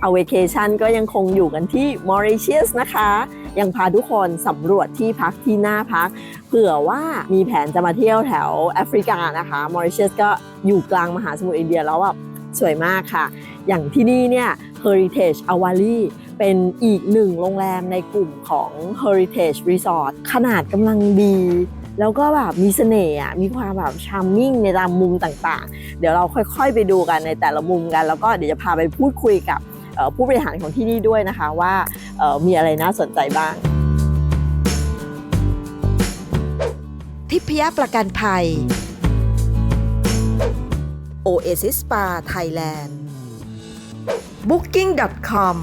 เอาเวเคชันก็ยังคงอยู่กันที่มอริเชียสนะคะ ยังพาทุกคนสำรวจที่พักที่น่าพัก เผื่อว่ามีแผนจะมาเที่ยวแถวแอฟริกานะคะมอริเชียสก็อยู่กลางมหาสมุทรอินเดียแล้วแบบสวยมากค่ะ อย่างที่นี่เนี่ย Heritage a w a l i เป็นอีกหนึ่งโรงแรมในกลุ่มของ Heritage Resort ขนาดกำลังดี แล้วก็แบบมีเสน่ห์อะมีความแบบชาร์มมิ่งในตามมุมต่างๆ เดี๋ยวเราค่อยๆไปดูกันในแต่ละมุมกัน แล้วก็เดี๋ยวจะพาไปพูดคุยกับ ผู้บริหารของที่นี่ด้วยนะคะว่าเอ่อมีอะไรน่าสนใจบ้าง ทิพยประกันภัย Oasis Spa Thailand Booking.com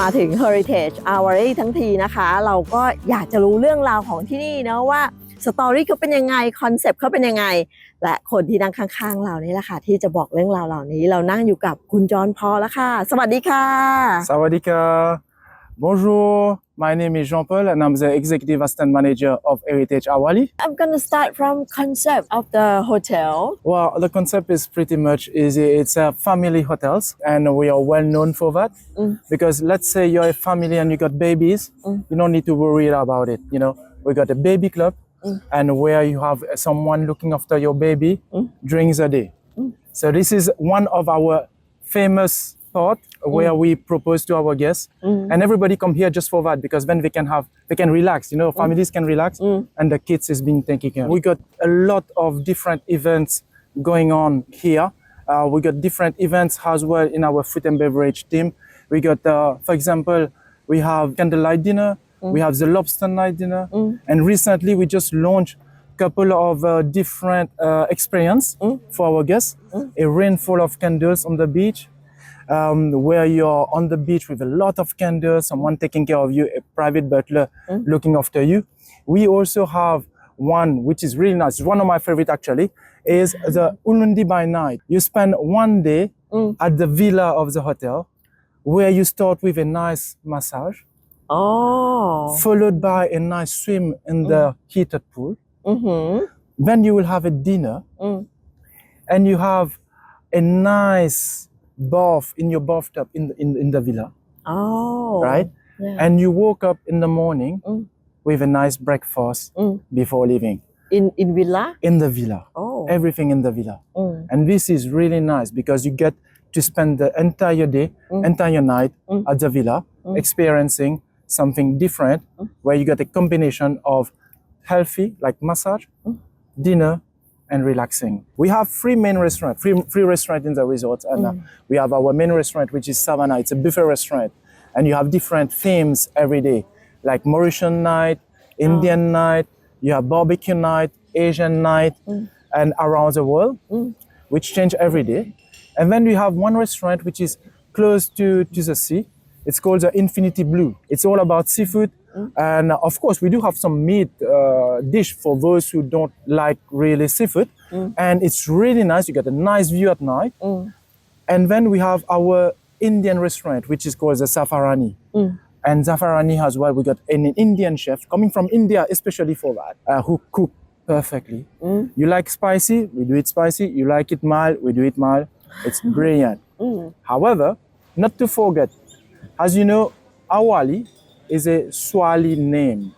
มาถึง Heritage a w a r y ทั้งทีนะคะ เราก็อยากจะรู้เรื่องราวของที่นี่นะว่า สตอรี่เขาเป็นยังไงคอนเซปต์เขาเป็นยังไง และคนที่นั่งข้างๆ เรานี่แหละค่ะ ที่จะบอกเรื่องราวเหล่านี้ เรานั่งอยู่กับคุณจอห์นพอลแล้วค่ะ สวัสดีค่ะ Sawadika. Bonjour. My name is Jean-Paul and I'm the Executive Assistant Manager of Heritage Awali. I'm gonna start from concept of the hotel Well, the concept is pretty much easy. It's a family hotels and we are well known for that. Mm. Because let's say you're a family and you got babies, Mm. you don't need to worry about it. You know, we got a baby club Mm. and where you have someone looking after your baby Mm. during the day. So this is one of our famous thought where we propose to our guests Mm. and everybody come here just for that because then they can have they can relax you know families can relax Mm. and the kids is being taken care of. we got a lot of different events going on here uh, we got different events as well in our food and beverage team we got uh, for example we have candlelight dinner we have the lobster night dinner and recently we just launched a couple of uh, different uh, experience for our guests a rainfall of candles on the beach um, where you're on the beach with a lot of candles, someone taking care of you, a private butler looking after you. We also have one which is really nice, one of my favorite actually, is the Ulundi by night. You spend one day at the villa of the hotel where you start with a nice massage, Oh. Followed by a nice swim in the mm. heated pool. Mm-hmm. Then you will have a dinner mm. and you have a nice bath in your bathtub in the, in, in the villa. Oh. Right? Yeah. And you woke up in the morning mm. with a nice breakfast mm. before leaving. In, in villa? In the villa. Oh. Everything in the villa. Mm. And this is really nice because you get to spend the entire day, mm. entire night mm. at the villa, experiencing something different Mm. where you get a combination of healthy, like massage, Mm. dinner, and relaxing. We have three main restaurants, three, three restaurants in the resort. And uh, we have our main restaurant, which is Savannah. It's a buffet restaurant. And you have different themes every day, like Mauritian night, Indian night, you have barbecue night, Asian night, and around the world, which change every day. And then we have one restaurant which is close to, to the sea. It's called the Infinity Blue. It's all about seafood. And uh, of course, we do have some meat uh, dish for those who don't like really seafood. And it's really nice. You get a nice view at night. And then we have our Indian restaurant, which is called the Safarani. And Zafarani as well, we got an Indian chef coming from India, especially for that, uh, who cook perfectly. You like spicy, we do it spicy. You like it mild, we do it mild. It's brilliant. However, not to forget, as you know, Awali is a Swahili name,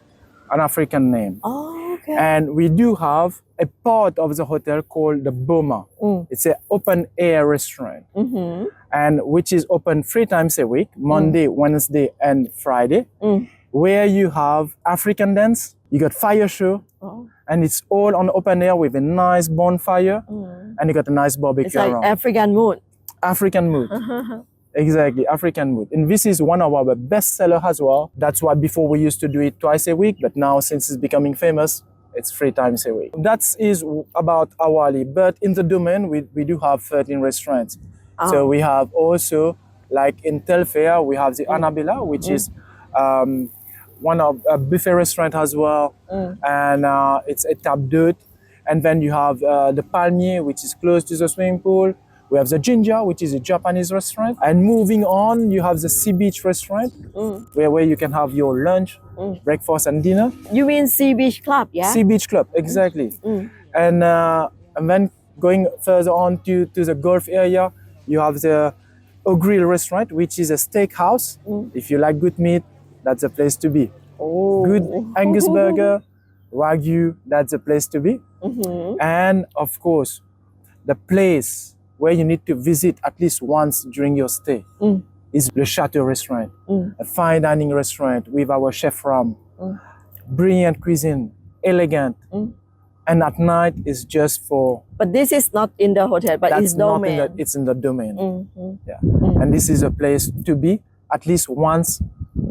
an African name. Oh, okay. And we do have a part of the hotel called the Boma. Mm. It's an open air restaurant, mm-hmm. and which is open three times a week Monday, mm. Wednesday, and Friday, mm. where you have African dance, you got fire show, oh. and it's all on open air with a nice bonfire, mm. and you got a nice barbecue. It's like around. African mood. African mood. Exactly, African mood. And this is one of our best seller as well. That's why before we used to do it twice a week, but now since it's becoming famous, it's three times a week. That is about Awali. But in the domain, we, we do have 13 restaurants. So we have also, like in Telfair, we have the Annabella, which is um, one of a buffet restaurant as well. And uh, it's a table d'hôte. And then you have uh, the Palmier, which is close to the swimming pool. We have the Ginger, which is a Japanese restaurant. And moving on, you have the Sea Beach restaurant, mm. where, where you can have your lunch, mm. breakfast, and dinner. You mean Sea Beach Club, yeah? Sea Beach Club, exactly. Mm. mm. And, uh, and then going further on to, to the Gulf area, you have the O'Grill restaurant, which is a steakhouse. Mm. If you like good meat, that's the place to be. Oh. Good Angus burger, Wagyu, that's the place to be. Mm-hmm. And of course, the place where you need to visit at least once during your stay mm. is Le Chateau restaurant, mm. a fine dining restaurant with our chef Ram. Mm. Brilliant cuisine, elegant. Mm. And at night is just for. But this is not in the hotel, but it's domain. In the, it's in the domain. Mm-hmm. Yeah. Mm. And this is a place to be at least once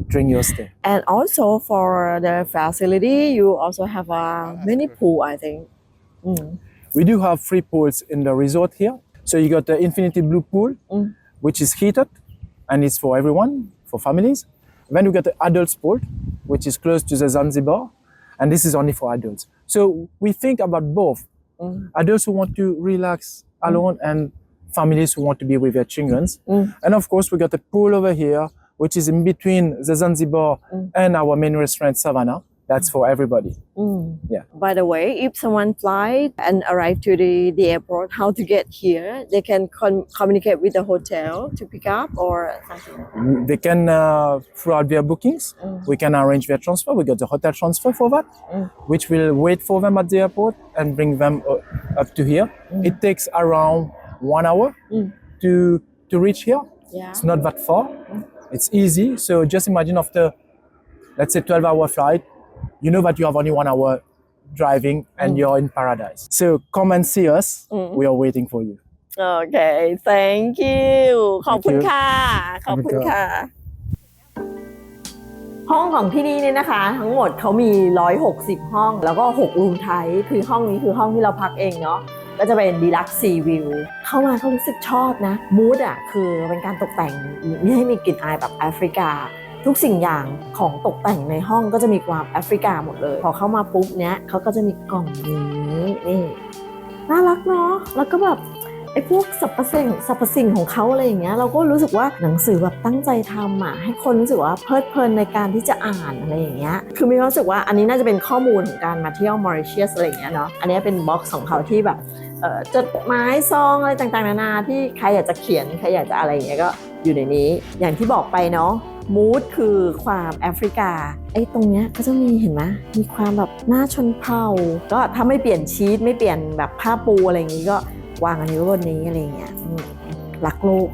during your stay. And also for the facility, you also have uh, ah, a mini pool, I think. Mm. We do have free pools in the resort here. So you got the Infinity Blue pool, Mm. which is heated and it's for everyone, for families. Then we got the adults pool, which is close to the Zanzibar, and this is only for adults. So we think about both Mm. adults who want to relax alone and families who want to be with their children. Mm. And of course, we got a pool over here, which is in between the Zanzibar Mm. and our main restaurant, Savannah. That's for everybody. อืม Yeah. by the way if someone fly and arrive to the, the airport how to get here they can communicate with the hotel to pick up or something They can, uh, throughout their bookings, Mm. we can arrange their transfer. We got the hotel transfer for that, Mm. which will wait for them at the airport and bring them uh, up to here. It takes around one hour Mm. to to reach here. yeah It's not that far. It's easy. So just imagine after, let's say, 12 hour flight, you know that you have only one hour driving and Mm. you're in paradise. So come and see us. Mm. We are waiting for you. โอเค thank you ขอบคุณ Thank you ค่ะ ขอบคุณขอบคุณครับค่ะ ห้องของที่นี่เนี่ยนะคะ ทั้งหมดเขามี 160 ห้อง แล้วก็ 6 รูมไทย คือห้องนี้คือห้องที่เราพักเองเนาะ ก็จะเป็นดีลักซีวิว เข้ามาก็รู้สึกชอบนะ มูดอะ คือเป็นการตกแต่งไม่ให้มีกลิ่นอายแบบแอฟริกา ทุกสิ่งอย่างของตกแต่งในห้องก็จะมีความแอฟริกาหมดเลย พอเข้ามาปุ๊บเนี้ยเขาก็จะมีกล่องนี้นี่น่ารักเนาะแล้วก็แบบไอ้พวกสรรพสิ่งสรรพสิ่งของเขาอะไรอย่างเงี้ยเราก็รู้สึกว่าหนังสือแบบตั้งใจทำอะให้คนรู้สึกว่าเพลิดเพลินในการที่จะอ่านอะไรอย่างเงี้ยคือมีความรู้สึกว่าอันนี้น่าจะเป็นข้อมูลของการมาเที่ยวมอริเชียสอะไรอย่างเงี้ยเนาะอันนี้เป็นบ็อกซ์ของเขาที่แบบจดหมายซองอะไรต่างๆ นานาที่ใครอยากจะเขียนใครอยากจะอะไรอย่างเงี้ยก็อยู่ในนี้อย่างที่บอกไปเนาะ มูดคือความแอฟริกาไอ้ตรงเนี้ยก็จะมีเห็นไหมมีความแบบหน้าชนเผ่า ก็ถ้าไม่เปลี่ยนชีสไม่เปลี่ยนแบบผ้าปูอะไรอย่างงี้ก็วางอันนี้ไว้บนนี้อะไรอย่างเงี้ยรักโลก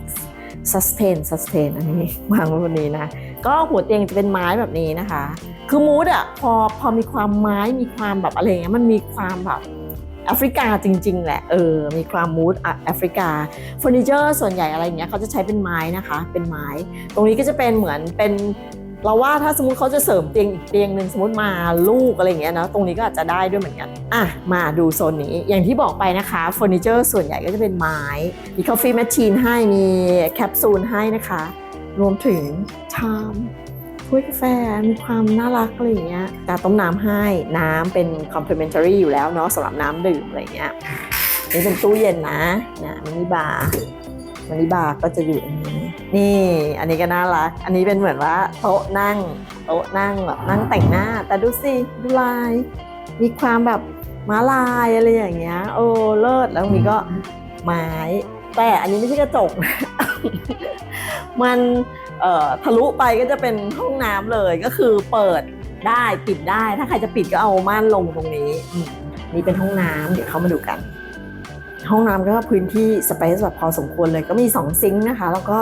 sustain sustain อันนี้วางไว้บนนี้นะก็หัวเตียงจะเป็นไม้แบบนี้นะคะ คือมูดอะพอพอมีความไม้มีความแบบอะไรเงี้ยมันมีความแบบ แอฟริกาจริง ๆ แหละเออมีความมูดแอฟริกาเฟอร์นิเจอร์ส่วนใหญ่อะไรอย่างเงี้ยเขาจะใช้เป็นไม้นะคะเป็นไม้ ตรงนี้ก็จะเป็นเหมือนเป็นเราว่าถ้าสมมติเขาจะเสริมเตียงอีกเตียงหนึ่งสมมติมาลูกอะไรอย่างเงี้ยนะตรงนี้ก็อาจจะได้ด้วยเหมือนกันอะมาดูโซนนี้อย่างที่บอกไปนะคะเฟอร์นิเจอร์ส่วนใหญ่ก็จะเป็นไม้มีกาแฟแมชชีนให้มีแคปซูลให้นะคะ รวมถึงชาม ถ้วยกาแฟมีความน่ารักอะไรอย่างเงี้ยกาต้มน้ำให้น้ำเป็น complimentary อยู่แล้วเนาะสำหรับน้ำดื่มอะไรอย่างเงี้ยนี่เป็นตู้เย็นนะนะมินิบาร์วันนี้บาร์ก็จะอยู่ตรงนี้นี่อันนี้ก็น่ารัก อันนี้เป็นเหมือนว่าโต๊ะนั่งโต๊ะนั่งแบบนั่งแต่งหน้า แต่ดูสิดูลาย มีความแบบม้าลายอะไรอย่างเงี้ยโอ้เลิศแล้วตรงนี้ก็ไม้ แต่อันนี้ไม่ใช่กระจก มัน ทะลุไปก็จะเป็นห้องน้ำเลยก็คือเปิดได้ปิดได้ถ้าใครจะปิดก็เอาม่านลงตรงนี้นี่เป็นห้องน้ำเดี๋ยวเข้ามาดูกัน ห้องน้ำก็พื้นที่สเปซแบบพอสมควรเลยก็มี 2 ซิงค์นะคะ แล้วก็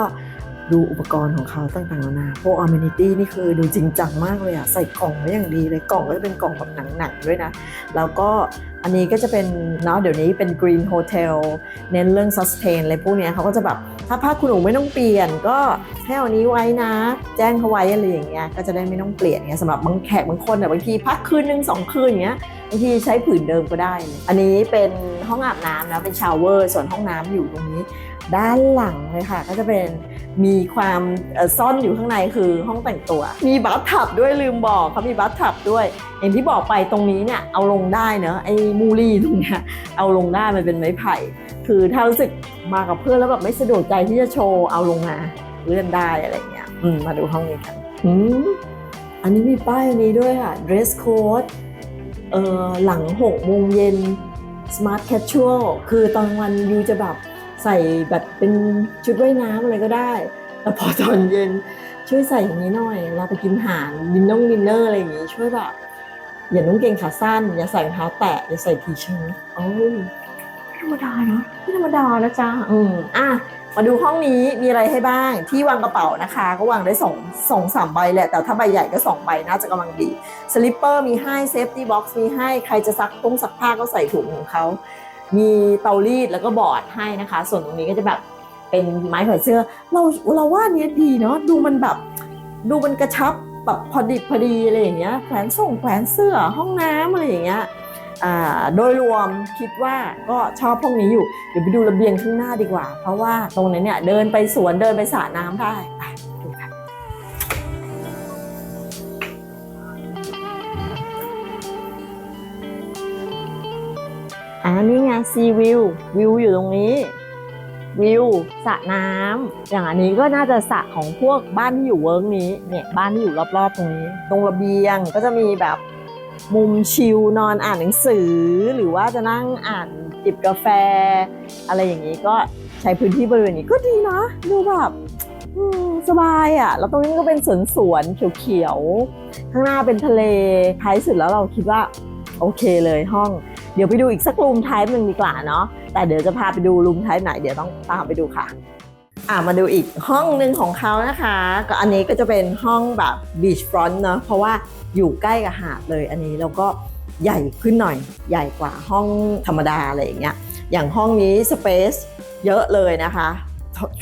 ดูอุปกรณ์ของเขาต่างๆนานาพวกอ m ม n i t y นี่คือดูจริงจังมากเลยอะใส่กล่องไว้อย่างดีเลยกล่องก็จะเป็นกล่องแบบหนังๆด้วยนะ แล้วก็ อันนี้ก็จะเป็นเนาะเดี๋ยวนี้เป็น Green Hotel เน้นเรื่อง sustain อะไรพวกเนี้ยเขาก็จะแบบถ้าผ้าคุณหนูไม่ต้องเปลี่ยน ก็ให้เอานี้ไว้นะ แจ้งเขาไว้อะไรอย่างเงี้ยก็จะได้ไม่ต้องเปลี่ยนเงี้ยสำหรับบางแขกบางคนอะบางทีพักคืนหนึ่งสองคืนอย่างเงี้ยบางทีใช้ผืนเดิมก็ได้เลยอันนี้เป็นห้องอาบน้ำนะเป็นชาวเวอร์ส่วนห้องน้ำอยู่ตรงนี้ ด้านหลังเลยค่ะ ก็จะเป็น มีความซ่อนอยู่ข้างในคือห้องแต่งตัว มีบัตทับด้วยลืมบอกเขามีบัตทับด้วยอย่างที่บอกไปตรงนี้เนี่ยเอาลงได้เนอะไอ้มูลี่ตรงเนี้ยเอาลงได้มันเป็นไม้ไผ่ คือถ้ารู้สึกมากับเพื่อนแล้วแบบไม่สะดวกใจที่จะโชว์เอาลงมาเลื่อนได้อะไรเงี้ยอืมมาดูห้องนี้กันอืมอันนี้มีป้ายอันนี้ด้วยค่ะ dress code เอ่อหลัง6โมงเย็น smart casual คือตอนวันยูจะแบบ ใส่แบบเป็นชุดว่ายน้ำอะไรก็ได้ แต่พอตอนเย็นช่วยใส่อย่างนี้หน่อยเราไปกินอาหารดินนงดินเนอร์อะไรอย่างงี้ช่วยแบบอย่านุ่งเกงขาสั้น อย่าใส่รองเท้าแตะอย่าใส่ทีเชิ้ตโอ้ยไม่ธรรมดาเนาะไม่ธรรมดานะจ๊ะอืมอะมาดูห้องนี้มีอะไรให้บ้าง ที่วางกระเป๋านะคะ ก็วางได้สองสองสามใบแหละ แต่ถ้าใบใหญ่ก็สองใบน่าจะกำลังดีสลิปเปอร์มีให้เซฟตี้บ็อกซ์มีให้ใครจะซักต้งซักผ้าก็ใส่ถุงของเขา มีเตารีดแล้วก็บอร์ดให้นะคะ ส่วนตรงนี้ก็จะแบบเป็นไม้แขวนเสื้อ เราเราว่าเนี้ยดีเนาะดูมันแบบดูมันกระชับแบบพอดิบพอดีอะไรอย่างเงี้ยแขวนส่งแขวนเสื้อห้องน้ำอะไรอย่างเงี้ยอ่าโดยรวมคิดว่าก็ชอบห้องนี้อยู่ เดี๋ยวไปดูระเบียงข้างหน้าดีกว่า เพราะว่าตรงนั้นเนี่ยเดินไปสวนเดินไปสระน้ำได้ นอ่านี่ไงซีวิววิวอยู่ตรงนี้วิวสระน้ำอย่างอันนี้ก็น่าจะสระของพวกบ้านที่อยู่เวิร์กนี้เนี่ยบ้านที่อยู่รอบๆตรงนี้ ตรงระเบียงก็จะมีแบบมุมชิลนอนอ่านหนังสือ หรือว่าจะนั่งอ่านจิบกาแฟ อะไรอย่างนี้ก็ใช้พื้นที่บริเวณนี้ก็ดีนะ ดูแบบสบายอะ แล้วตรงนี้ก็เป็นสวนสวนเขียวๆ ข้างหน้าเป็นทะเลท้ายสุดแล้วเราคิดว่า โอเคเลยห้อง เดี๋ยวไปดูอีกสักรูมไทป์หนึ่งดีกว่าเนาะแต่เดี๋ยวจะพาไปดูรูมไทป์ไหนเดี๋ยวต้องตามไปดูค่ะอ่ามาดูอีกห้องหนึ่งของเขานะคะ ก็อันนี้ก็จะเป็นห้องแบบ beach front เนาะเพราะว่าอยู่ใกล้กับหาดเลยอันนี้แล้วก็ใหญ่ขึ้นหน่อย ใหญ่กว่าห้องธรรมดาอะไรอย่างเงี้ยอย่างห้องนี้ space เยอะเลยนะคะ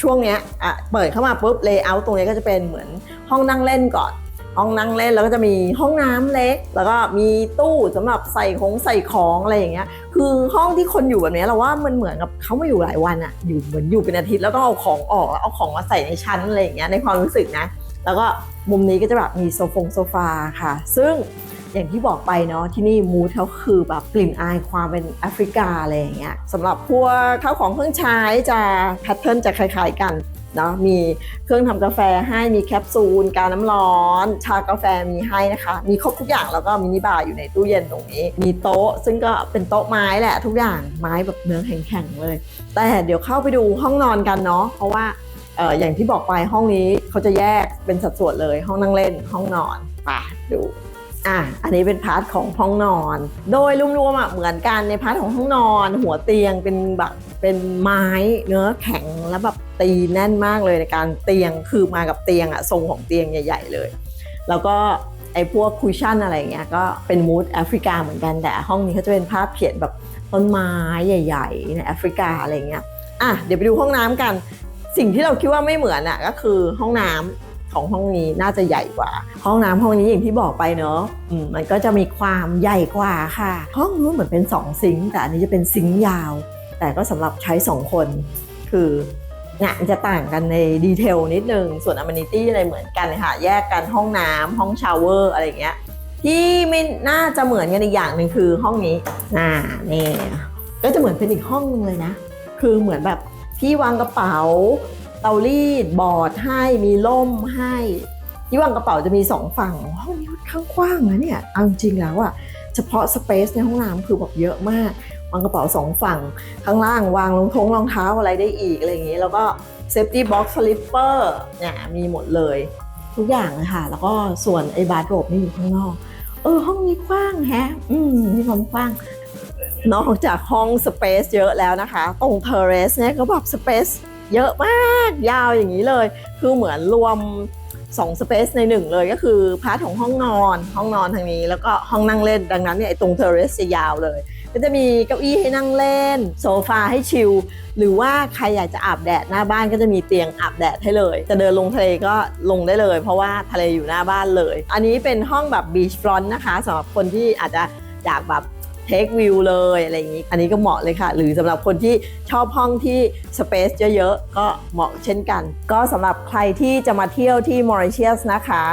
ช่วงเนี้ยอะเปิดเข้ามาปุ๊บ layout ตรงนี้ก็จะเป็นเหมือนห้องนั่งเล่นก่อน ห้องนั่งเล่นแล้วก็จะมีห้องน้ำเล็ก แล้วก็มีตู้สำหรับใส่ของใส่ของอะไรอย่างเงี้ย คือห้องที่คนอยู่แบบนี้เราว่ามันเหมือนกับเขามาอยู่หลายวันอะอยู่เหมือนอยู่เป็นอาทิตย์แล้วต้องเอาของออกแล้วเอาของมาใส่ในชั้นอะไรอย่างเงี้ยในความรู้สึกนะ แล้วก็มุมนี้ก็จะแบบมีโซฟงโซฟาค่ะ ซึ่งอย่างที่บอกไปเนาะที่นี่มูดเขาคือแบบกลิ่นอายความเป็นแอฟริกาอะไรอย่างเงี้ยสำหรับพวกข้าวของเครื่องใช้จะแพทเทิร์นจะคล้ายๆกัน เนาะมีเครื่องทำกาแฟให้มีแคปซูลกาน้ำร้อน ชากาแฟมีให้นะคะ มีครบทุกอย่างแล้วก็มินิบาร์อยู่ในตู้เย็นตรงนี้ มีโต๊ะ ซึ่งก็เป็นโต๊ะไม้แหละทุกอย่างไม้แบบเนื้อแข็งๆเลย แต่เดี๋ยวเข้าไปดูห้องนอนกันเนาะเพราะว่าอออย่างที่บอกไปห้องนี้เขาจะแยกเป็นสัดส่วนเลยห้องนั่งเล่นห้องนอนไปดูอะอันนี้เป็นพาร์ทของห้องนอน โดยรวมๆอะเหมือนกันในพาร์ทของห้องนอน หัวเตียงเป็นแบบ เป็นไม้เนื้อแข็งแล้วแบบตีแน่นมากเลยในการเตียงคือมากับเตียงอะทรงของเตียงใหญ่ ๆ เลย แล้วก็ไอ้พวกคุชชั่นอะไรเงี้ยก็เป็นมูดแอฟริกาเหมือนกันแต่ห้องนี้เขาจะเป็นภาพเขียนแบบต้นไม้ใหญ่ ๆ ในแอฟริกาอะไรเงี้ยอะเดี๋ยวไปดูห้องน้ำกัน สิ่งที่เราคิดว่าไม่เหมือนอะก็คือห้องน้ำของห้องนี้น่าจะใหญ่กว่า ห้องน้ำห้องนี้อย่างที่บอกไปเนอะมมันก็จะมีความใหญ่กว่าค่ะ ห้องนู้นเหมือนเป็น 2 ซิงค์แต่อันนี้จะเป็นซิงค์ยาว แต่ก็สำหรับใช้ 2 คน คือเนี่ยมันจะต่างกันในดีเทลนิดนึง ส่วนอ m ม n i t y อะไรเหมือนกันค่ะ แยกกันห้องน้ำห้องชาวเวอร์อะไรอย่างเงี้ยที่ไม่น่าจะเหมือนกันอีกอย่างหนึ่งคือห้องนี้น่าเนี่ยก็จะเหมือนเป็นอีกห้องนึงเลยนะ คือเหมือนแบบที่วางกระเป๋า เตารีดบอร์ดให้มีล่มให้ ที่วางกระเป๋าจะมีสองฝั่งห้องนี้ค่อนข้างกว้างนะเนี่ยเอาจริงๆแล้วอะเฉพาะสเปซในห้องน้ำคือแบบเยอะมาก วางกระเป๋าสองฝั่ง ข้างล่างวางรองท้องรองเท้าอะไรได้อีกอะไรอย่างนี้ แล้วก็เซฟตี้บ็อกซ์สลิปเปอร์เนี่ยมีหมดเลย ทุกอย่างค่ะ แล้วก็ส่วนไอ้บาร์โรบนี่อยู่ข้างนอก เออ ห้องนี้กว้างแฮะ อืมมีความกว้างนอกจากห้องสเปซเยอะแล้วนะคะ ตรงเทเรสเนี่ยก็แบบสเปซเยอะมากยาวอย่างนี้เลย คือเหมือนรวม2สเปซในหนึ่งเลยก็คือพาร์ทของห้องนอน ห้องนอนทางนี้ แล้วก็ห้องนั่งเล่นดังนั้นเนี่ยตรงเทเรสจะยาวเลย ก็จะมีเก้าอี้ให้นั่งเล่น โซฟาให้ชิลหรือว่าใครอยากจะอาบแดดหน้าบ้านก็จะมีเตียงอาบแดดให้เลย จะเดินลงทะเลก็ลงได้เลย เพราะว่าทะเลอยู่หน้าบ้านเลย อันนี้เป็นห้องแบบบีชฟรอนต์นะคะสำหรับคนที่อาจจะอยากแบบเทควิวเลยอะไรอย่างนี้ อันนี้ก็เหมาะเลยค่ะ หรือสำหรับคนที่ชอบห้องที่สเปซเยอะๆ ก็เหมาะเช่นกัน ก็สำหรับใครที่จะมาเที่ยวที่มอริเชียสนะคะ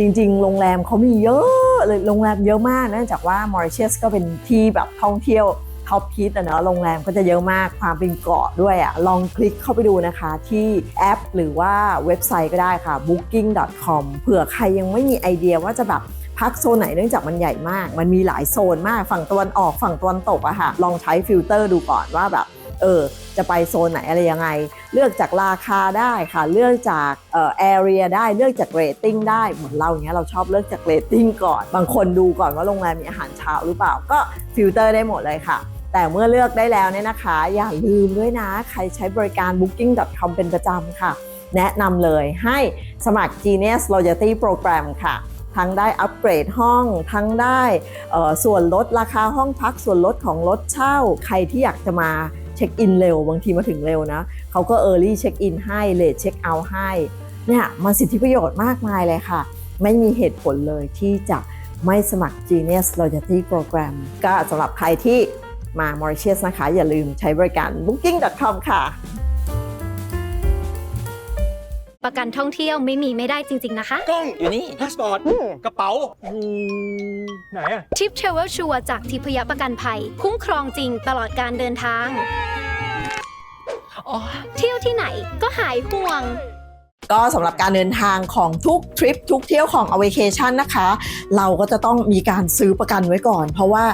จริง ๆ โรงแรมเขามีเยอะเลยโรงแรมเยอะมากเนื่องจากว่ามอริเชียสก็เป็นที่แบบท่องเที่ยวท็อปฮิตอะเนาะโรงแรมก็จะเยอะมากความเป็นเกาะด้วยอะลองคลิกเข้าไปดูนะคะที่แอป หรือว่าเว็บไซต์ก็ได้ค่ะ booking.com เผื่อใครยังไม่มีไอเดียว่าจะแบบพักโซนไหนเนื่องจากมันใหญ่มาก มันมีหลายโซนมากฝั่งตะวันออกฝั่งตะวันตกอะค่ะ ลองใช้ฟิลเตอร์ดูก่อนว่าแบบ เออจะไปโซนไหนอะไรยังไง เลือกจากราคาได้ค่ะ เลือกจากเอ่อ area ได้เลือกจากเรตติ้งได้เหมือนเราอย่างเงี้ยเราชอบเลือกจากเรตติ้งก่อน บางคนดูก่อนว่าโรงแรมมีอาหารเช้าหรือเปล่าก็ฟิลเตอร์ได้หมดเลยค่ะแต่เมื่อเลือกได้แล้วเนี่ยนะคะ อย่าลืมด้วยนะ ใครใช้บริการ booking.com เป็นประจำค่ะ แนะนำเลยให้สมัคร Genius Loyalty Program ค่ะ ทั้งได้อัปเกรดห้อง ทั้งได้ส่วนลดราคาห้องพักส่วนลดของรถเช่า ใครที่อยากจะมา ช็คอินเร็ว บางทีมาถึงเร็วนะเขาก็ Early Check In ให้เลทเช็คเอาท์ให้เนี่ยมันสิทธิประโยชน์มากมายเลยค่ะ ไม่มีเหตุผลเลยที่จะไม่สมัคร Genius Loyalty Program ก็สำหรับใครที่มา Mauritius นะคะ อย่าลืมใช้บริการ booking.com ค่ะ ประกันท่องเที่ยวไม่มีไม่ได้จริง ๆ นะคะ กล้องอยู่นี่พาสปอร์ตกระเป๋าอยู่ไหนอะทิปเทรเวลชัวร์จากทิพยประกันภัย คุ้มครองจริงตลอดการเดินทางอ๋อเที่ยวที่ไหนก็หายห่วง ก็สำหรับการเดินทางของทุกทริปทุกเที่ยวของ a v a c a t i o n นะคะ เราก็จะต้องมีการซื้อประกันไว้ก่อน เพราะว่า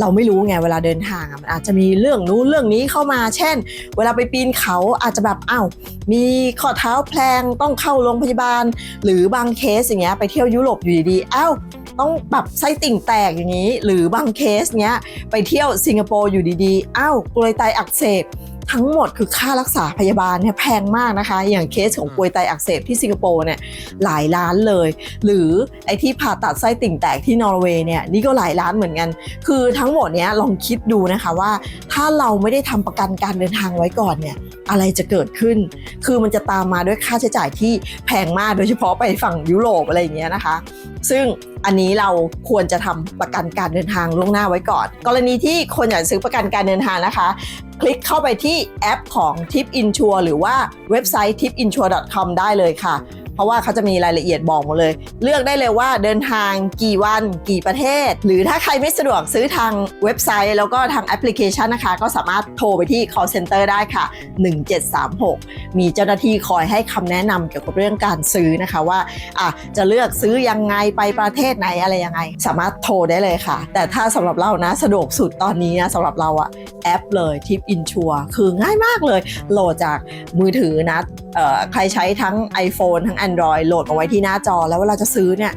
เราไม่รู้ไงเวลาเดินทางมันอาจจะมีเรื่องนู้นเรื่องนี้เข้ามา เช่น เวลาไปปีนเขาอาจจะแบบอ้าวมีข้อเท้าแพลงต้องเข้าโรงพยาบาล หรือบางเคสอย่างเงี้ยไปเที่ยวยุโรปอยู่ดีๆอ้าวต้องแบบไส้ติ่งแตกอย่างนี้ หรือบางเคสเนี้ยไปเที่ยวสิงคโปร์อยู่ดีๆอ้าวกลวยไตอักเสบ ทั้งหมดคือค่ารักษาพยาบาลเนี่ยแพงมากนะคะ อย่างเคสของกลวยไตอักเสบที่สิงคโปร์เนี่ยหลายล้านเลย หรือไอ้ที่ผ่าตัดไส้ติ่งแตกที่นอร์เวย์เนี่ยนี่ก็หลายล้านเหมือนกัน คือทั้งหมดเนี้ยลองคิดดูนะคะว่า ถ้าเราไม่ได้ทำประกันการเดินทางไว้ก่อนเนี่ยอะไรจะเกิดขึ้น คือมันจะตามมาด้วยค่าใช้จ่ายที่แพงมากโดยเฉพาะไปฝั่งยุโรปอะไรอย่างเงี้ยนะคะ ซึ่งอันนี้เราควรจะทำประกันการเดินทางล่วงหน้าไว้ก่อน กรณีที่คนอยากซื้อประกันการเดินทางนะคะ คลิกเข้าไปที่แอปของ Tip Insure หรือว่าเว็บไซต์ tipinsure.com ได้เลยค่ะ เพราะว่าเขาจะมีรายละเอียดบอกหมดเลย เลือกได้เลยว่าเดินทางกี่วันกี่ประเทศ หรือถ้าใครไม่สะดวกซื้อทางเว็บไซต์ แล้วก็ทางแอปพลิเคชันนะคะ ก็สามารถโทรไปที่ call center ได้ค่ะ 1736 มีเจ้าหน้าที่คอยให้คำแนะนำเกี่ยวกับเรื่องการซื้อนะคะว่าอะจะเลือกซื้อยังไงไปประเทศไหนอะไรยังไง สามารถโทรได้เลยค่ะ แต่ถ้าสำหรับเรานะสะดวกสุดตอนนี้นะสำหรับเราอะแอปเลยทิปอินชัวคือง่ายมากเลยโหลดจากมือถือนะเอ่อใครใช้ทั้ง iPhone ทั้ง Android โหลดมาไว้ที่หน้าจอ แล้วเวลาจะซื้อเนี่ย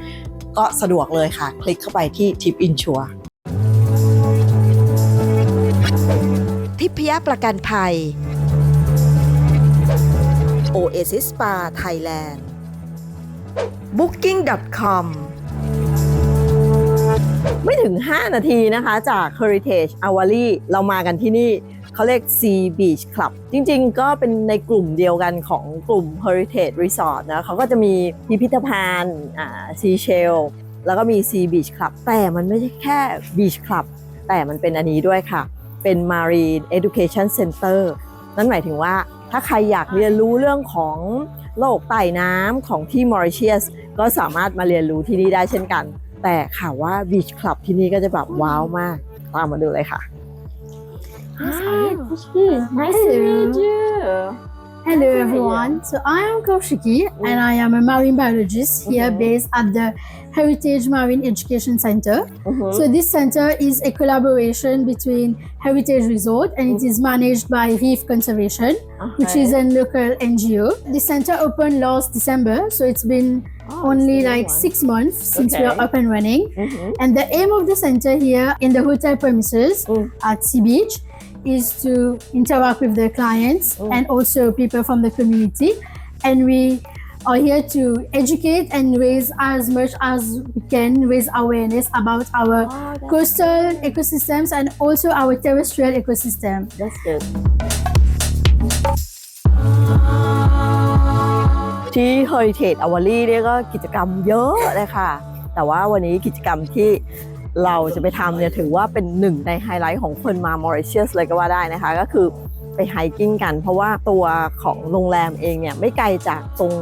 ก็สะดวกเลยค่ะ คลิกเข้าไปที่ทิปอินชัวทิพยประกันภัย Oasis Spa Thailand Booking.com ไม่ถึง 5 นาทีนะคะจาก Heritage a w a l i เรามากันที่นี่ เขาเรียก Sea Beach Club จริงๆ ก็เป็นในกลุ่มเดียวกันของกลุ่ม Heritage Resort นะเขาก็จะมีพิพิธภัณฑ์อ่า Sea Shell แล้วก็มี Sea Beach Club แต่มันไม่ใช่แค่ Beach Club แต่มันเป็นอันนี้ด้วยค่ะ เป็น Marine Education Center นั่นหมายถึงว่าถ้าใครอยากเรียนรู้เรื่องของโลกใต้น้ำของที่ Mauritius ก็สามารถมาเรียนรู้ที่นี่ได้เช่นกัน แต่ข่าวว่า Beach Club ที่นี่ก็จะแบบว้าวมาก ตามมาดูเลยค่ะ Hi, ah, Koshiki. Nice Hello. to meet you. Hello, everyone. So I am Koshiki, and I am a marine biologist here Mhm. based at the Heritage Marine Education Center. Mhm. So this center is a collaboration between Heritage Resort, and it is managed by Reef Conservation, which is a local NGO. The center opened last December, so it's been Oh, only like one. six months since we are up and running. Mhm. And the aim of the center here in the hotel premises Mm. at Sea Beach is to interact with the clients Mm. and also people from the community. And we are here to educate and raise as much as we can, raise awareness about our coastal ecosystems and also our terrestrial ecosystem. That's good ที่ Heritage a w a l i เนี่ยก็กิจกรรมเยอะเลยค่ะ แต่ว่าวันนี้กิจกรรมที่ เราจะไปทำเนี่ยถือว่าเป็นหนึ่งในไฮไลท์ของคนมา Mauritius เลยก็ว่าได้นะคะ ก็คือไปไฮกิ้งกัน เพราะว่าตัวของโรงแรมเองเนี่ยไม่ไกลจากตรง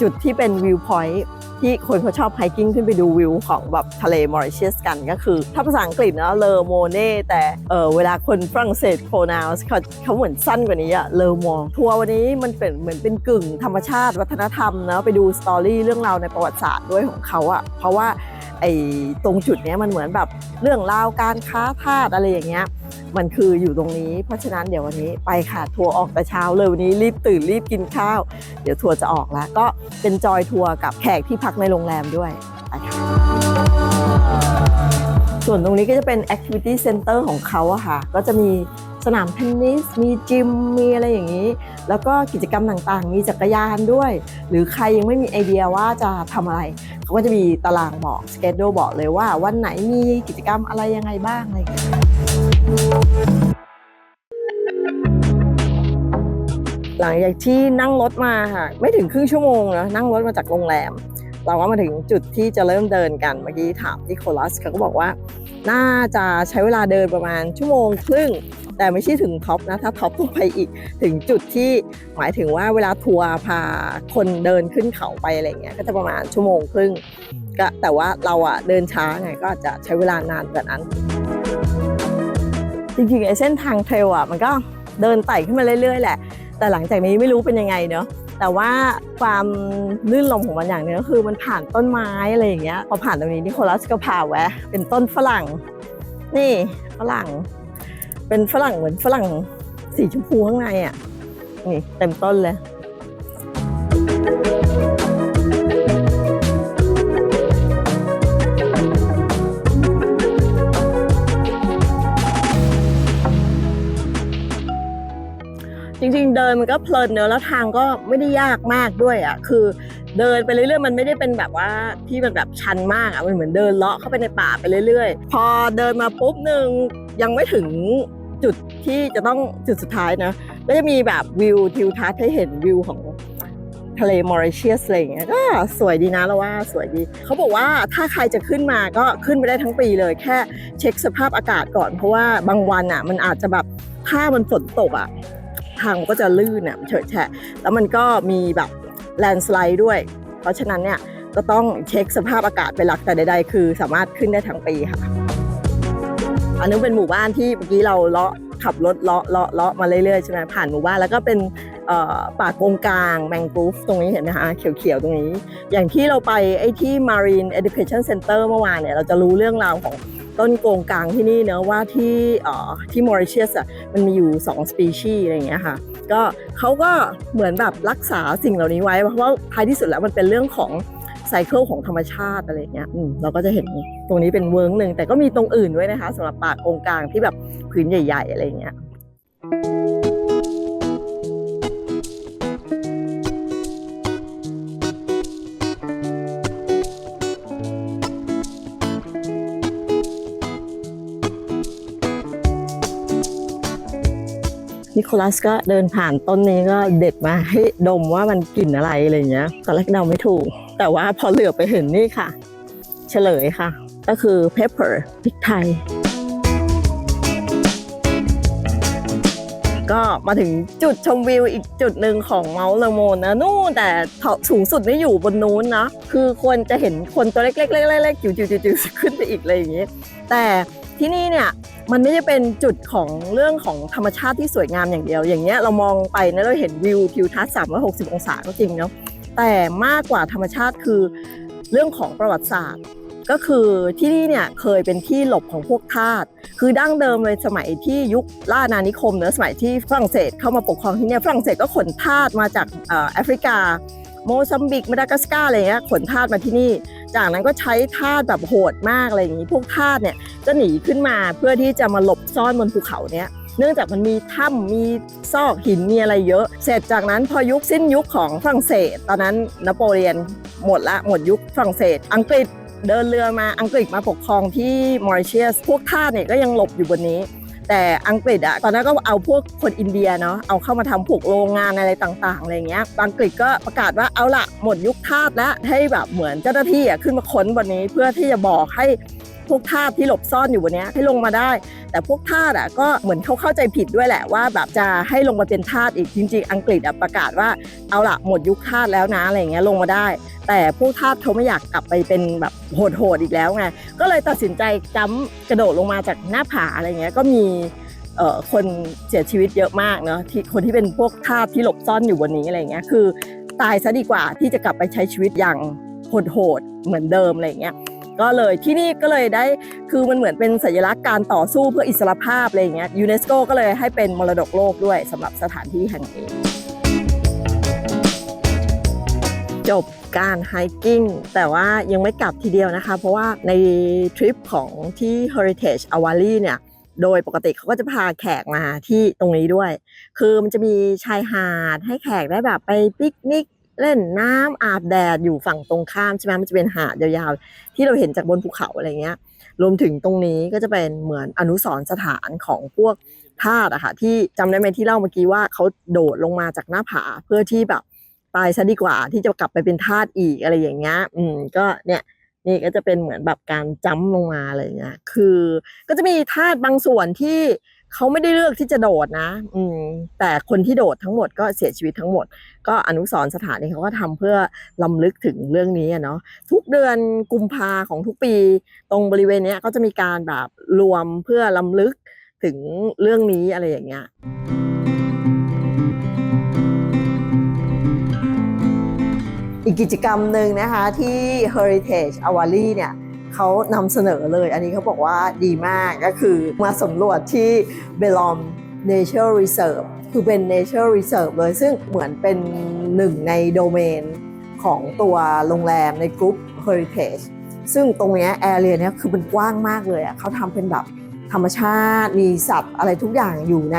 จุดที่เป็นวิวพอยท์ที่คนเขาชอบไฮกิ้งขึ้นไปดูวิวของแบบทะเลมอริเชียสกันก็คือ ถ้าภาษาอังกฤษนะเลอโมเน่แต่เออเวลาคนฝรั่งเศสโ r น n วเขาเขาเหมือนสั้นกว่านี้อะเลอมองทัวร์วันนี้มันเป็นเหมือนเป็นกึ่งธรรมชาติวัฒนธรรมนะไปดูสตอรี่เรื่องราวในประวัติศาสตร์ด้วยของเขาอะเพราะว่า ไอ้ตรงจุดเนี้ยมันเหมือนแบบเรื่องราวการค้าทาสอะไรอย่างเงี้ยมันคืออยู่ตรงนี้ เพราะฉะนั้นเดี๋ยววันนี้ไปค่ะทัวร์ออกแต่เช้าเลยวันนี้รีบตื่นรีบกินข้าว เดี๋ยวทัวร์จะออกแล้ว ก็เป็นจอยทัวร์กับแขกที่พักในโรงแรมด้วยไปค่ะส่วนตรงนี้ก็จะเป็น activity center ของเขาอะค่ะ ก็จะมี นามเทนนิส มีจิม มีอะไรอย่างนี้ แล้วก็กิจกรรมต่างๆ มีจักรยานด้วย หรือใครยังไม่มีไอเดียว่าจะทำอะไร เขาก็จะมีตารางบอกสเกจ e บอกเลยว่าวันไหนมีกิจกรรมอะไรยังไงบ้างอะไรอย่างนี้หลังจากที่นั่งรถมาค่ะไม่ถึงครึ่งชั่วโมงนะนั่งรถมาจากโรงแรม เราก็มาถึงจุดที่จะเริ่มเดินกันเมื่อกี้ถามที่โคลัสเขาก็บอกว่า น่าจะใช้เวลาเดินประมาณชั่วโมงครึ่ง แต่ไม่ใช่ถึงท็อปนะ ถ้าท็อปต้องไปอีกถึงจุดที่หมายถึงว่าเวลาทัวร์พาคนเดินขึ้นเขาไปอะไรเงี้ยก็จะประมาณชั่วโมงครึ่งก็แต่ว่าเราอะเดินช้าไงก็อาจจะใช้เวลานานกว่านั้น จริงๆไอ้เส้นทางเทรลอะมันก็เดินไต่ขึ้นมาเรื่อยๆแหละ แต่หลังจากนี้ไม่รู้เป็นยังไงเนาะแต่ว่าความลื่นลมของมันอย่างหนึงก็คือมันผ่านต้นไม้อะไรอย่างเงี้ยพอผ่านตรงนี้นิโคลัสก็พาแวะเป็นต้นฝรั่ง นี่ฝรั่ง เป็นฝรั่งเหมือนฝรั่งสีชมพูข้างในอะ นี่เต็มต้นเลยจริงๆ เดินมันก็เพลินเนอะแล้วทางก็ไม่ได้ยากมากด้วยอะ คือเดินไปเรื่อยๆ มันไม่ได้เป็นแบบว่าที่มันแบบชันมากอะมันเหมือนเดินเลาะเข้าไปในป่าไปเรื่อยๆ พอเดินมาปุ๊บหนึ่งยังไม่ถึง จุดที่จะต้องจุดสุดท้ายนะก็จะมีแบบวิวทิวทัศน์ให้เห็นวิวของทะเลมอริเชียสอะไรอย่างเงี้ยก็สวยดีนะเราว่าสวยดี เขาบอกว่าถ้าใครจะขึ้นมาก็ขึ้นไปได้ทั้งปีเลย แค่เช็คสภาพอากาศก่อน เพราะว่าบางวันอะ มันอาจจะแบบถ้ามันฝนตกอะ ทางมันก็จะลื่นอะเฉอะแฉะแล้วมันก็มีแบบแลนสไลด์ด้วย เพราะฉะนั้นเนี่ยก็ต้องเช็คสภาพอากาศเป็นหลักแต่ใดๆ คือสามารถขึ้นได้ทั้งปีค่ะ อันนี้เป็นหมู่บ้านที่เมื่อกี้เราเลาะขับรถเลาะเลาะเลาะมาเรื่อยๆใช่ไหมผ่านหมู่บ้านแล้วก็เป็นป่าโกงกลางแมงกรูฟตรงนี้เห็นไหมคะเขียวๆตรงนี้ อย่างที่เราไปไอ้ที่ Marine Education Center เมื่อวานเนี่ยเราจะรู้เรื่องราวของต้นโกงกลางที่นี่เนอะว่าที่ที่มอริเชียสอะมันมีอยู่2สปีชีส์อะไรอย่างเงี้ยค่ะก็เขาก็เหมือนแบบรักษาสิ่งเหล่านี้ไว้เพราะว่าท้ายที่สุดแล้วมันเป็นเรื่องของ ไซเคิลของธรรมชาติอะไรเงี้ยอืมเราก็จะเห็นตรงนี้เป็นเวิร์กหนึ่งแต่ก็มีตรงอื่นด้วยนะคะสำหรับป่าโกงกลางที่แบบพื้นใหญ่ ๆ อะไรเงี้ยนิโคลัสก็เดินผ่านต้นนี้ก็เด็ดมาให้ดมว่ามันกลิ่นอะไรอะไรเงี้ยตอนแรกเดาไม่ถูก แต่ว่าพอเหลือไปเห็นนี่ค่ะ เฉลยค่ะ ก็คือ pepper พริกไทย ก็มาถึงจุดชมวิวอีกจุดหนึ่งของเมาส์เลโมนนะนู่นแต่สูงสุดนี่อยู่บนนู้นนะ คือควรจะเห็นคนตัวเล็กๆๆๆๆจิ๋วๆๆขึ้นไปอีกอะไรอย่างงี้ แต่ที่นี่เนี่ยมันไม่ได้เป็นจุดของเรื่องของธรรมชาติที่สวยงามอย่างเดียว อย่างเงี้ยเรามองไปนะเราเห็นวิวทิวทัศน์360 องศาก็จริงเนาะ แต่มากกว่าธรรมชาติคือเรื่องของประวัติศาสตร์ ก็คือที่นี่เนี่ยเคยเป็นที่หลบของพวกทาสคือดั้งเดิมเลยสมัยที่ยุคล่าอาณานิคมเนอะสมัยที่ฝรั่งเศสเข้ามาปกครองที่นี่ฝรั่งเศสก็ขนทาสมาจากแอฟริกาโมซัมบิกมาดากัสการ์อะไรเงี้ยขนทาสมาที่นี่ จากนั้นก็ใช้ทาสแบบโหดมากอะไรอย่างนี้ พวกทาสเนี่ยจะหนีขึ้นมาเพื่อที่จะมาหลบซ่อนบนภูเขาเนี้ย เนื่องจากมันมีถ้ำมีซอกหินมีอะไรเยอะ เสร็จจากนั้นพอยุคสิ้นยุคของฝรั่งเศส ตอนนั้นนโปเลียนหมดละหมดยุคฝรั่งเศส อังกฤษเดินเรือมาอังกฤษมาปกครองที่มอริเชียส พวกทาสเนี่ยก็ยังหลบอยู่บนนี้ แต่อังกฤษอะตอนนั้นก็เอาพวกคนอินเดียเนาะเอาเข้ามาทำพวกโรงงานอะไรต่างๆอะไรเงี้ยอังกฤษก็ประกาศว่าเอาละหมดยุคทาสแล้วให้แบบเหมือนเจ้าหน้าที่อะขึ้นมาค้นบนนี้เพื่อที่จะบอกให้ พวกทาสที่หลบซ่อนอยู่บนนี้ให้ลงมาได้ แต่พวกทาสอะก็เหมือนเขาเข้าใจผิดด้วยแหละว่า แบบจะให้ลงมาเป็นทาสอีกจริงๆ อังกฤษอะประกาศว่าเอาละหมดยุคทาสแล้วนะอะไรเงี้ยลงมาได้ แต่พวกทาสเขาไม่อยากกลับไปเป็นแบบโหดๆอีกแล้วไงก็เลยตัดสินใจจ้ำกระโดดลงมาจากหน้าผาอะไรเงี้ยก็มีเอ่อคนเสียชีวิตเยอะมากเนาะที่คนที่เป็นพวกทาสที่หลบซ่อนอยู่บนนี้อะไรเงี้ยคือ ตายซะดีกว่าที่จะกลับไปใช้ชีวิตอย่างโหดๆเหมือนเดิมอะไรเงี้ย ก็เลยที่นี่ก็เลยได้คือมันเหมือนเป็นสัญลักษณ์การต่อสู้เพื่ออิสรภาพอะไรอย่างเงี้ยยูเนสโกก็เลยให้เป็นมรดกโลกด้วยสำหรับสถานที่แห่งนี้จบการไฮกิ้งแต่ว่ายังไม่กลับทีเดียวนะคะ เพราะว่าในทริปของที่ Heritage a w a l i เนี่ยโดยปกติเขาก็จะพาแขกมาที่ตรงนี้ด้วย คือมันจะมีชายหาดให้แขกได้แบบไปปิกนิก เล่นน้ำอาบแดดอยู่ฝั่งตรงข้ามใช่ไหมมันจะเป็นหาดยาวๆ ที่เราเห็นจากบนภูเขาอะไรเงี้ย รวมถึงตรงนี้ก็จะเป็นเหมือนอนุสรสถานของพวกทาสอะค่ะที่จำได้ไหมที่เล่าเมื่อกี้ว่าเขาโดดลงมาจากหน้าผาเพื่อที่แบบตายซะดีกว่าที่จะกลับไปเป็นทาสอีกอะไรอย่างเงี้ยอืมก็เนี่ยนี่ก็จะเป็นเหมือนแบบการจ้ำลงมาอะไรเงี้ยคือก็จะมีทาสบางส่วนที่ เขาไม่ได้เลือกที่จะโดดนะ อืม แต่คนที่โดดทั้งหมดก็เสียชีวิตทั้งหมด ก็อนุสรณ์สถานนี้เขาก็ทำเพื่อลำลึกถึงเรื่องนี้เนาะทุกเดือนกุมภาของทุกปี ตรงบริเวณนี้ก็จะมีการแบบรวมเพื่อลำลึกถึงเรื่องนี้อะไรอย่างเงี้ยอีกกิจกรรมหนึ่งนะคะที่ Heritage a w a l i เนี่ย เขานำเสนอเลย อันนี้เขาบอกว่าดีมากก็คือมาสำรวจที่ b e l o m Nature Reserve คือเป็น Nature Reserve เลย ซึ่งเหมือนเป็นหนึ่งในโดเมนของตัวโรงแรมในกลุ่ม Heritage ซึ่งตรงเนี้ยแอเรียเนี้ยคือมันกว้างมากเลยอะเขาทำเป็นแบบธรรมชาติมีสัตว์อะไรทุกอย่างอยู่ใน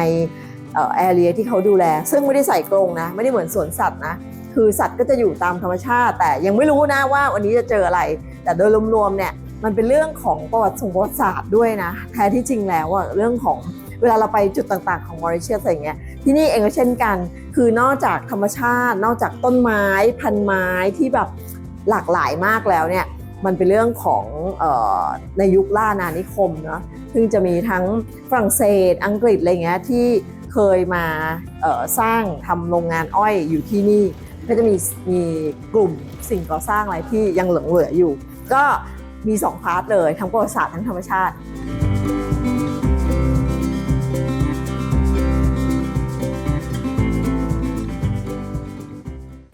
แอเรียที่เขาดูแล ซึ่งไม่ได้ใส่กรงนะ ไม่ได้เหมือนสวนสัตว์นะ คือสัตว์ก็จะอยู่ตามธรรมชาติ แต่ยังไม่รู้นะว่าวันนี้จะเจออะไร แต่โดยรวมๆเนี่ย มันเป็นเรื่องของประวัติประวัติศาสตร์ด้วยนะแท้ที่จริงแล้วอะเรื่องของเวลาเราไปจุดต่างๆของมอริเชียสอะไรเงี้ยที่นี่เองก็เช่นกัน คือนอกจากธรรมชาติ นอกจากต้นไม้ พันไม้ที่แบบหลากหลายมากแล้วเนี่ยมันเป็นเรื่องของออในยุคล่าอาณานิคมเนาะซึ่งจะมีทั้งฝรั่งเศส อังกฤษอะไรเงี้ยที่เคยมาสร้างทำโรงงานอ้อยอยู่ที่นี่ ก็จะมีมีกลุ่มสิ่งก่อสร้างอะไรที่ยังหลงเหลืออยู่ ก็ มีสองพาร์ทเลย ทั้งประวัติศาสตร์ทั้งธรรมชาติ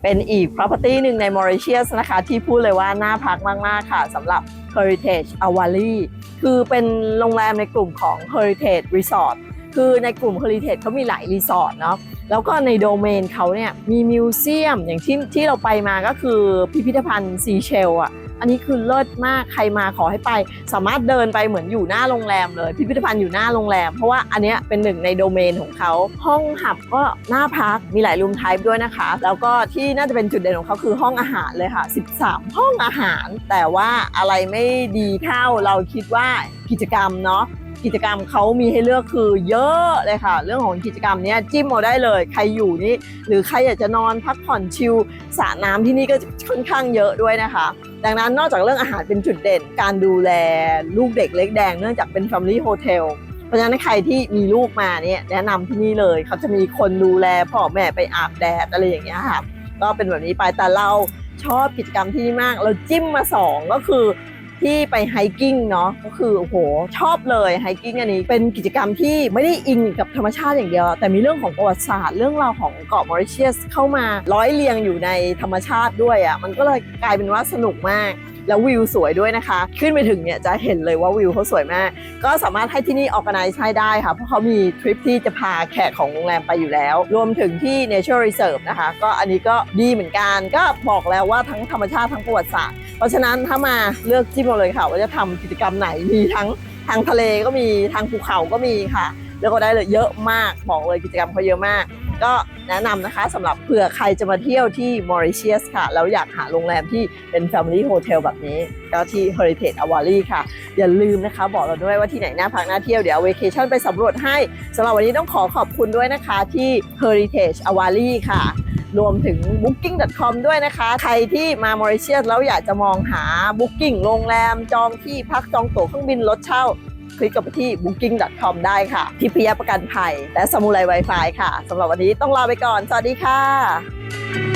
เป็นอีก property หนึ่งใน Mauritius นะคะ ที่พูดเลยว่าน่าพักมาก ๆ ค่ะสำหรับ Heritage a w a l i คือเป็นโรงแรมในกลุ่มของ Heritage Resort คือในกลุ่ม Heritage เขามีหลายรีสอร์ทเนาะแล้วก็ในโดเมนเขาเนี่ยมีมิวเซียมอย่างที่ที่เราไปมาก็คือพิพิธภัณฑ์ซีเชลอะ อันนี้คือเลิศมากใครมาขอให้ไป สามารถเดินไปเหมือนอยู่หน้าโรงแรมเลยพิพิธภัณฑ์อยู่หน้าโรงแรม เพราะว่าอันนี้เป็นหนึ่งในโดเมนของเขาห้องหับก็น่าพักมีหลายรูมไทป์ด้วยนะคะ แล้วก็ที่น่าจะเป็นจุดเด่นของเขาคือห้องอาหารเลยค่ะ 13 ห้องอาหาร แต่ว่าอะไรไม่ดีเท่าเราคิดว่ากิจกรรมเนาะ กิจกรรมเขามีให้เลือกคือเยอะเลยค่ะ เรื่องของกิจกรรมเนี้ยจิ้มเอาได้เลย ใครอยู่นี่หรือใครอยากจะนอนพักผ่อนชิลสระน้ำที่นี่ก็ค่อนข้างเยอะด้วยนะคะ ดังนั้นนอกจากเรื่องอาหารเป็นจุดเด่น การดูแลลูกเด็กเล็กแดงเนื่องจากเป็น Family Hotel เพราะฉะนั้นใครที่มีลูกมาเนี่ยแนะนำที่นี่เลยเขาจะมีคนดูแลพ่อแม่ไปอาบแดดอะไรอย่างเงี้ยค่ะก็เป็นแบบนี้ไปแต่เราชอบกิจกรรมที่นี่มาก เราจิ้มมาสองก็คือ ที่ไปไฮกิ้งเนาะก็คือโอ้โหชอบเลยไฮกิ้งอันนี้เป็นกิจกรรมที่ไม่ได้อิงกับธรรมชาติอย่างเดียว แต่มีเรื่องของประวัติศาสตร์เรื่องราวของเกาะมอริเชียสเข้ามาร้อยเรียงอยู่ในธรรมชาติด้วยอะ่ะมันก็เลยกลายเป็นว่าสนุกมากแล้ววิวสวยด้วยนะคะ ขึ้นไปถึงเนี่ยจะเห็นเลยว่าวิวเขาสวยมาก ก็สามารถให้ที่นี่ออก n i z e ให้ได้ค่ะ เพราะเขามีทริปที่จะพาแขกของโรงแรมไปอยู่แล้ว รวมถึงที่ Nature Reserve นะคะ ก็อันนี้ก็ดีเหมือนกัน ก็บอกแล้วว่าทั้งธรรมชาติทั้งประวัติศาสตร์ เพราะฉะนั้นถ้ามาเลือกจิ้มเอาเลยค่ะ ว่าจะทำกิจกรรมไหนมีทั้งทางทะเลก็มีทางภูเขาก็มีค่ะเลือกเอาได้เลยเยอะมากบอกเลยกิจกรรมเขาเยอะมาก ก็แนะนำนะคะสำหรับเผื่อใครจะมาเที่ยวที่มอริเชียสค่ะ แล้วอยากหาโรงแรมที่เป็น Family Hotel แบบนี้ ก็ที่ Heritage a w a l i ค่ะ อย่าลืมนะคะ บอกเราด้วยว่าที่ไหนน่าพักน่าเที่ยวเดี๋ยว Vacation ไปสำรวจให้สำหรับวันนี้ต้องขอขอบคุณด้วยนะคะที่ Heritage a w a l i ค่ะ รวมถึง booking.com ด้วยนะคะ ใครที่มามอริเชียสแล้วอยากจะมองหา booking โรงแรมจองที่พักจองตั๋วเครื่องบินรถเช่า คลิกกับไปที่ booking.com ได้ค่ะ ที่พิยะประกันภัย และสมุไร Wi-Fi ค่ะสำหรับวันนี้ต้องลาไปก่อน สวัสดีค่ะ